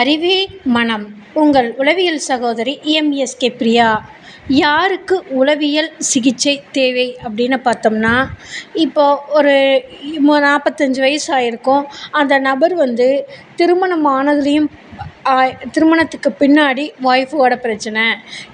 அறிவே மனம். உங்கள் உளவியல் சகோதரி எம்எஸ்கே பிரியா. யாருக்கு உளவியல் சிகிச்சை தேவை அப்படின்னு பார்த்தோம்னா இப்போது ஒரு நாற்பத்தஞ்சு வயசு ஆகிருக்கும் அந்த நபர் வந்து திருமணம் ஆனதுலேயும் திருமணத்துக்கு பின்னாடி ஒய்ஃபோட பிரச்சனை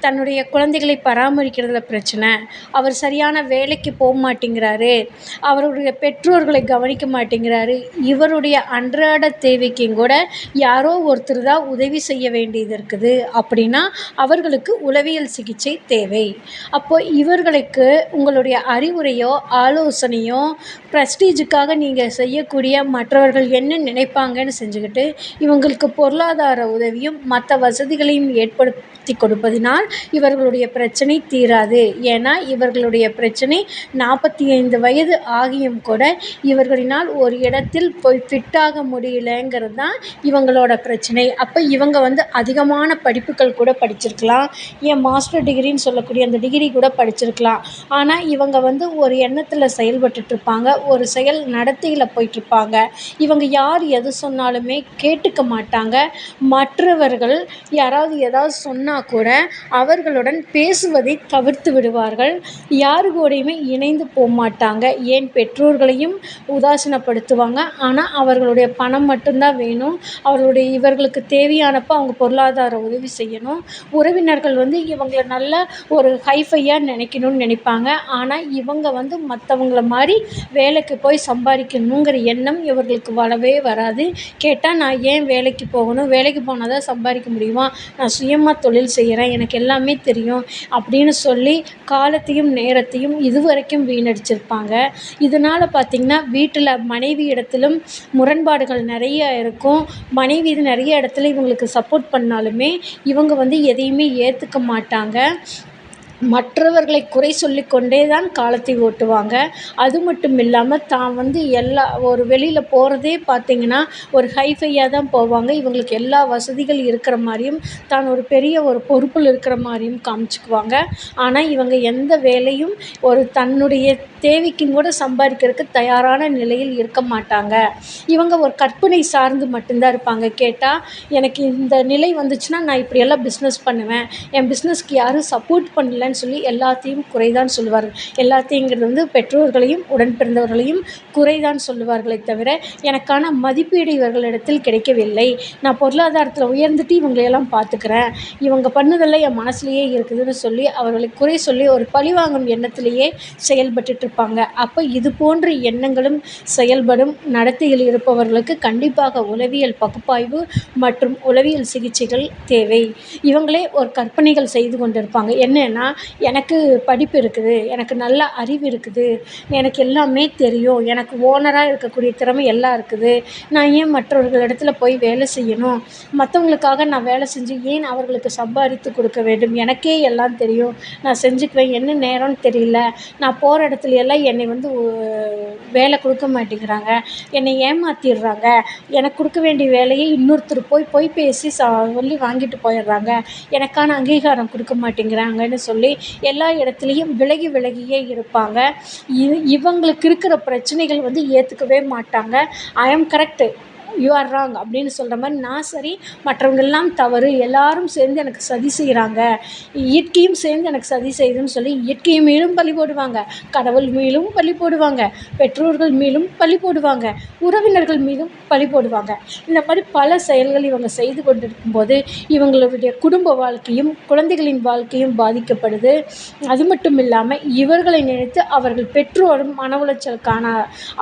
தன்னுடைய குழந்தைகளை பராமரிக்கிறதுல பிரச்சனை அவர் சரியான வேலைக்கு போக மாட்டேங்கிறாரு அவருடைய பெற்றோர்களை கவனிக்க மாட்டேங்கிறாரு இவருடைய அன்றாட தேவைக்கும் கூட யாரோ ஒருத்தர் தான் உதவி செய்ய வேண்டியது இருக்குது அப்படின்னா அவர்களுக்கு உளவியல் சிகிச்சை தேவை. அப்போது இவர்களுக்கு உங்களுடைய அறிவுரையோ ஆலோசனையோ ப்ரெஸ்டீஜுக்காக நீங்கள் செய்யக்கூடிய மற்றவர்கள் என்ன நினைப்பாங்கன்னு செஞ்சுக்கிட்டு இவங்களுக்கு பொருளாதார உதவியும் மற்ற வசதிகளையும் ஏற்படுத்தி கொடுப்பதினால் இவர்களுடைய பிரச்சனை தீராது. ஏன்னா இவர்களுடைய பிரச்சனை நாற்பத்தி ஐந்து வயது ஆகியும் கூட இவர்களினால் ஒரு இடத்தில் போய் ஃபிட்டாக முடியலங்கிறது தான் இவங்களோட பிரச்சனை. அப்போ இவங்க வந்து அதிகமான படிப்புகள் கூட படிச்சிருக்கலாம். ஏன் மாஸ்டர் டிகிரின்னு சொல்லக்கூடிய அந்த டிகிரி கூட படிச்சிருக்கலாம். ஆனால் இவங்க வந்து ஒரு எண்ணத்தில் செயல்பட்டுட்ருப்பாங்க ஒரு செயல் நடத்தையில் போயிட்டுருப்பாங்க இவங்க யார் எது சொன்னாலுமே கேட்டுக்க மாட்டாங்க. மற்றவர்கள் யாராவது ஏதாவது சொன்னால் கூட அவர்களுடன் பேசுவதை தவிர்த்து விடுவார்கள். யார் கூடயுமே இணைந்து போக மாட்டாங்க. ஏன் பெற்றோர்களையும் உதாசீனப்படுத்துவாங்க. ஆனால் அவர்களுடைய பணம் மட்டும்தான் வேணும். அவர்களுடைய இவர்களுக்கு தேவையானப்போ அவங்க பொருளாதார உதவி செய்யணும். உறவினர்கள் வந்து இவங்களை நல்ல ஒரு ஹைஃபையாக நினைக்கணும்னு நினைப்பாங்க. ஆனால் இவங்க வந்து மற்றவங்கள மாதிரி வேலைக்கு போய் சம்பாதிக்கணுங்கிற எண்ணம் இவர்களுக்கு வரவே வராது. கேட்டால் நான் ஏன் வேலைக்கு போகணும்? வேலைக்கு போனால் தான் சம்பாதிக்க முடியுமா? நான் சுயமாக தொழில் செய்கிறேன் எனக்கு எல்லாமே தெரியும் அப்படின்னு சொல்லி காலத்தையும் நேரத்தையும் இதுவரைக்கும் வீணடிச்சிருப்பாங்க. இதனால் பார்த்திங்கன்னா வீட்டில் மனைவி இடத்திலும் முரண்பாடுகள் நிறைய இருக்கும். மனைவி இது நிறைய இடத்துல இவங்களுக்கு சப்போர்ட் பண்ணாலுமே இவங்க வந்து எதையுமே ஏற்றுக்க மாட்டாங்க. மற்றவர்களை குறை சொல்லிக்கொண்டே தான் காலத்தை ஓட்டுவாங்க. அது மட்டும் இல்லாமல் தான் வந்து எல்லா ஒரு வெளியில் போகிறதே பார்த்திங்கன்னா ஒரு ஹைஃபையாக தான் போவாங்க. இவங்களுக்கு எல்லா வசதிகள் இருக்கிற மாதிரியும் தான் ஒரு பெரிய ஒரு பொறுப்பில் இருக்கிற மாதிரியும் காமிச்சிக்குவாங்க. ஆனால் இவங்க எந்த வேலையும் ஒரு தன்னுடைய தேவைக்கும் கூட சம்பாதிக்கிறதுக்கு தயாரான நிலையில் இருக்க மாட்டாங்க. இவங்க ஒரு கற்பனை சார்ந்து மட்டும்தான் இருப்பாங்க. கேட்டால் எனக்கு இந்த நிலை வந்துச்சுன்னா நான் இப்படியெல்லாம் பிஸ்னஸ் பண்ணுவேன். என் பிஸ்னஸ்க்கு யாரும் சப்போர்ட் பண்ணல. இல்லைன்னு சொல்லி எல்லாத்தையும் குறைதான் சொல்லுவார்கள். எல்லாத்தையுங்கிறது வந்து பெற்றோர்களையும் உடன் பிறந்தவர்களையும் குறைதான் சொல்லுவார்களே தவிர எனக்கான மதிப்பீடு இவர்களிடத்தில் கிடைக்கவில்லை. நான் பொருளாதாரத்தில் உயர்ந்துட்டு இவங்களையெல்லாம் பார்த்துக்கிறேன். இவங்க பண்ணதெல்லாம் என் மனசுலேயே இருக்குதுன்னு சொல்லி அவர்களை குறை சொல்லி ஒரு பழிவாங்கும் எண்ணத்திலேயே செயல்பட்டுட்ருப்பாங்க. அப்போ இது போன்ற எண்ணங்களும் செயல்படும் நடத்தையில் இருப்பவர்களுக்கு கண்டிப்பாக உளவியல் பகுப்பாய்வு மற்றும் உளவியல் சிகிச்சைகள் தேவை. இவங்களே ஒரு கற்பனைகள் செய்து கொண்டிருப்பாங்க. என்னென்னா எனக்கு படிப்பு இருக்குது எனக்கு நல்ல அறிவு இருக்குது எனக்கு எல்லாமே தெரியும் எனக்கு ஓனராக இருக்கக்கூடிய திறமை எல்லாம் இருக்குது. நான் ஏன் மற்றவர்கள் இடத்துல போய் வேலை செய்யணும்? மற்றவங்களுக்காக நான் வேலை செஞ்சு ஏன் அவர்களுக்கு சம்பாதித்து கொடுக்க வேண்டும்? எனக்கே எல்லாம் தெரியும். நான் செஞ்சுக்குவேன் என்ன நேரம்னு தெரியல. நான் போகிற இடத்துல எல்லாம் என்னை வந்து வேலை கொடுக்க மாட்டேங்கிறாங்க. என்னை ஏமாற்றிடுறாங்க எனக்கு கொடுக்க வேண்டிய வேலையை இன்னொருத்தர் போய் போய் பேசி சொல்லி வாங்கிட்டு போயிடுறாங்க. எனக்கான அங்கீகாரம் கொடுக்க மாட்டேங்கிறாங்கன்னு சொல்லி சொல்லி எல்லா இடத்துலையும் விலகி விலகியே இருப்பாங்க. இவங்களுக்கு இருக்கிற பிரச்சனைகள் வந்து ஏற்றுக்கவே மாட்டாங்க. ஐ ஆம் கரெக்டு யூ ஆர் ராங் அப்படின்னு சொல்கிற மாதிரி நான் சரி மற்றவங்கெல்லாம் தவறு எல்லாரும் சேர்ந்து எனக்கு சதி செய்கிறாங்க இயற்கையும் சேர்ந்து எனக்கு சதி செய்யுதுன்னு சொல்லி இயற்கை மேலும் பழி போடுவாங்க. கடவுள் மேலும் பழி போடுவாங்க. பெற்றோர்கள் மேலும் பழி போடுவாங்க. உறவினர்கள் மீதும் பழி போடுவாங்க. இந்த மாதிரி பல செயல்கள் இவங்க செய்து கொண்டிருக்கும் போது இவங்களுடைய குடும்ப வாழ்க்கையும் குழந்தைகளின் வாழ்க்கையும் பாதிக்கப்படுது. அது மட்டும் இல்லாமல் இவர்களை நினைத்து அவர்கள் பெற்றோரும் மன உளைச்சலுக்கான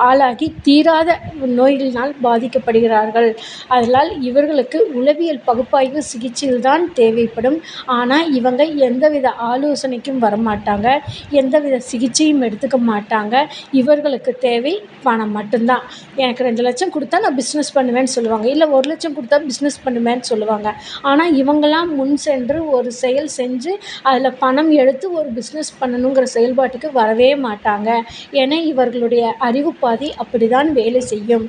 ஆளாகி தீராத நோய்களினால் பாதிக்கப்படுகிறது வருகிறார்கள் அதனால் இவர்களுக்கு உளவியல் பகுப்பாய்வு சிகிச்சையில் தான் தேவைப்படும். ஆனால் இவங்க எந்தவித ஆலோசனைக்கும் வரமாட்டாங்க. எந்தவித சிகிச்சையும் எடுத்துக்க மாட்டாங்க. இவர்களுக்கு தேவை பணம் மட்டும்தான். எனக்கு ரெண்டு லட்சம் கொடுத்தா நான் பிஸ்னஸ் பண்ணுவேன்னு சொல்லுவாங்க. இல்லை ஒரு லட்சம் கொடுத்தா பிஸ்னஸ் பண்ணுவேன்னு சொல்லுவாங்க. ஆனால் இவங்களாம் முன் சென்று ஒரு செயல் செஞ்சு அதில் பணம் எடுத்து ஒரு பிஸ்னஸ் பண்ணணுங்கிற செயல்பாட்டுக்கு வரவே மாட்டாங்க. ஏன்னா இவர்களுடைய அறிவு பாதி அப்படி தான் வேலை செய்யும்.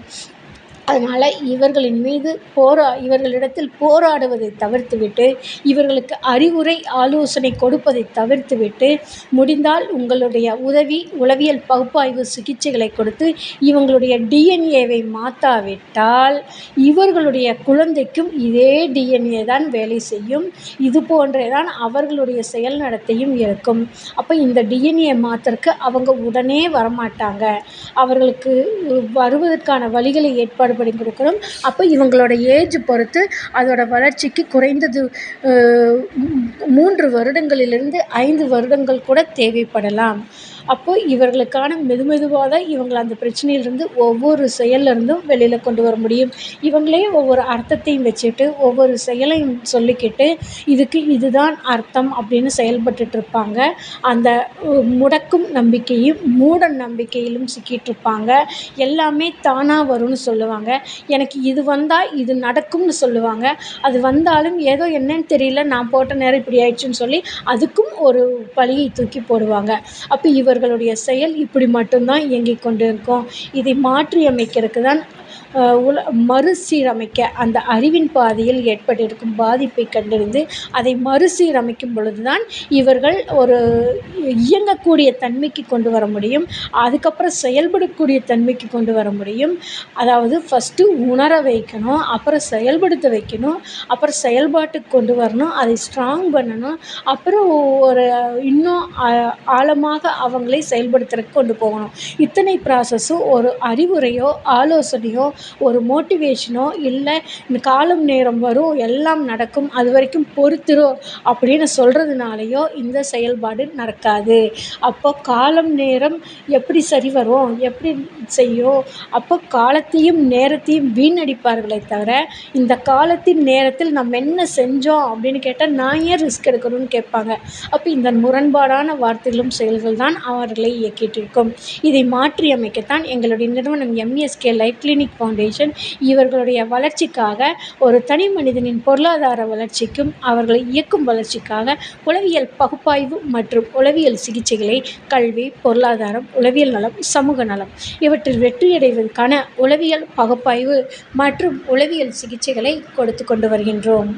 அதனால் இவர்களின் மீது போரா இவர்களிடத்தில் போராடுவதை தவிர்த்துவிட்டு இவர்களுக்கு அறிவுரை ஆலோசனை கொடுப்பதை தவிர்த்துவிட்டு முடிந்தால் உங்களுடைய உதவி உளவியல் பகுப்பாய்வு சிகிச்சைகளை கொடுத்து இவங்களுடைய டிஎன்ஏவை மாற்றாவிட்டால் இவர்களுடைய குழந்தைக்கும் இதே டிஎன்ஏ தான் வேலை செய்யும். இது போன்றே தான் அவர்களுடைய செயல் நடத்தையும் இருக்கும். அப்போ இந்த டிஎன்ஏ மாத்திற்கு அவங்க உடனே வரமாட்டாங்க. அவர்களுக்கு வருவதற்கான வழிகளை ஏற்பாடு தள்ளுபடி கொடுக்கணும். அப்போ இவங்களோட ஏஜ் பொறுத்து அதோட வளர்ச்சிக்கு குறைந்தது மூன்று வருடங்களிலிருந்து ஐந்து வருடங்கள் கூட தேவைப்படலாம். அப்போ இவர்களுக்கான மெது மெதுவாக தான் இவங்களை அந்த பிரச்சனையிலிருந்து ஒவ்வொரு செயல்லேருந்தும் வெளியில் கொண்டு வர முடியும். இவங்களே ஒவ்வொரு அர்த்தத்தையும் வச்சுட்டு ஒவ்வொரு செயலையும் சொல்லிக்கிட்டு இதுக்கு இது தான் அர்த்தம் அப்படின்னு செயல்பட்டுட்ருப்பாங்க அந்த முடக்கும் நம்பிக்கையும் மூட நம்பிக்கையிலும் சிக்கிட்டுருப்பாங்க எல்லாமே தானாக வரும்னு சொல்லுவாங்க. எனக்கு இது வந்தால் இது நடக்கும்னு சொல்லுவாங்க. அது வந்தாலும் ஏதோ என்னன்னு தெரியல நான் போட்ட நேரம் இப்படி ஆயிடுச்சுன்னு சொல்லி அதுக்கும் ஒரு பழியை தூக்கி போடுவாங்க. அப்போ இவர் அவர்களுடைய செயல் இப்படி மட்டும்தான் இயங்கிக் கொண்டு இருக்கும் இதை மாற்றி அமைக்கிறதுக்கு தான் உல மறுசீரமைக்க அந்த அறிவின் பாதையில் ஏற்பட்டிருக்கும் பாதிப்பை கண்டறிந்து அதை மறுசீரமைக்கும் பொழுது தான் இவர்கள் ஒரு இயங்கக்கூடிய தன்மைக்கு கொண்டு வர முடியும். அதுக்கப்புறம் செயல்படக்கூடிய தன்மைக்கு கொண்டு வர முடியும். அதாவது ஃபஸ்ட்டு உணர வைக்கணும் அப்புறம் செயல்படுத்த வைக்கணும் அப்புறம் செயல்பாட்டுக்கு கொண்டு வரணும் அதை ஸ்ட்ராங் பண்ணணும் அப்புறம் ஒரு இன்னும் ஆழமாக அவங்களை செயல்படுத்துறதுக்கு கொண்டு போகணும். இத்தனை ப்ராசஸும் ஒரு அறிவுரையோ ஆலோசனையோ ஒரு மோட்டிவேஷனோ இல்லை இந்த காலம் நேரம் வரும் எல்லாம் நடக்கும் அது வரைக்கும் பொறுத்திரு அப்படின்னு சொல்கிறதுனாலையோ இந்த செயல்பாடு நடக்காது. அப்போ காலம் நேரம் எப்படி சரி வரும் எப்படி செய்யும்? அப்போ காலத்தையும் நேரத்தையும் வீணடிப்பார்களே தவிர இந்த காலத்தின் நேரத்தில் நம்ம என்ன செஞ்சோம் அப்படின்னு கேட்டால் நான் ஏன் ரிஸ்க் எடுக்கணும்னு கேட்பாங்க. அப்போ இந்த முரண்பாடான வார்த்தைகளும் செயல்கள் தான் அவர்களை இயக்கிட்டு இருக்கும். இதை மாற்றி அமைக்கத்தான் எங்களுடைய நிறுவனம் எம்எஸ்கே லைஃப் கிளினிக் ஃபவுண்டேஷன் இவர்களுடைய வளர்ச்சிக்காக ஒரு தனி மனிதனின் பொருளாதார வளர்ச்சிக்கும் அவர்களை இயக்கும் வளர்ச்சிக்காக உளவியல் பகுப்பாய்வு மற்றும் உளவியல் சிகிச்சைகளை கல்வி பொருளாதாரம் உளவியல் நலம் சமூக நலம் இவற்றில் வெற்றியடைவதற்கான உளவியல் பகுப்பாய்வு மற்றும் உளவியல் சிகிச்சைகளை கொடுத்து கொண்டு வருகின்றோம்.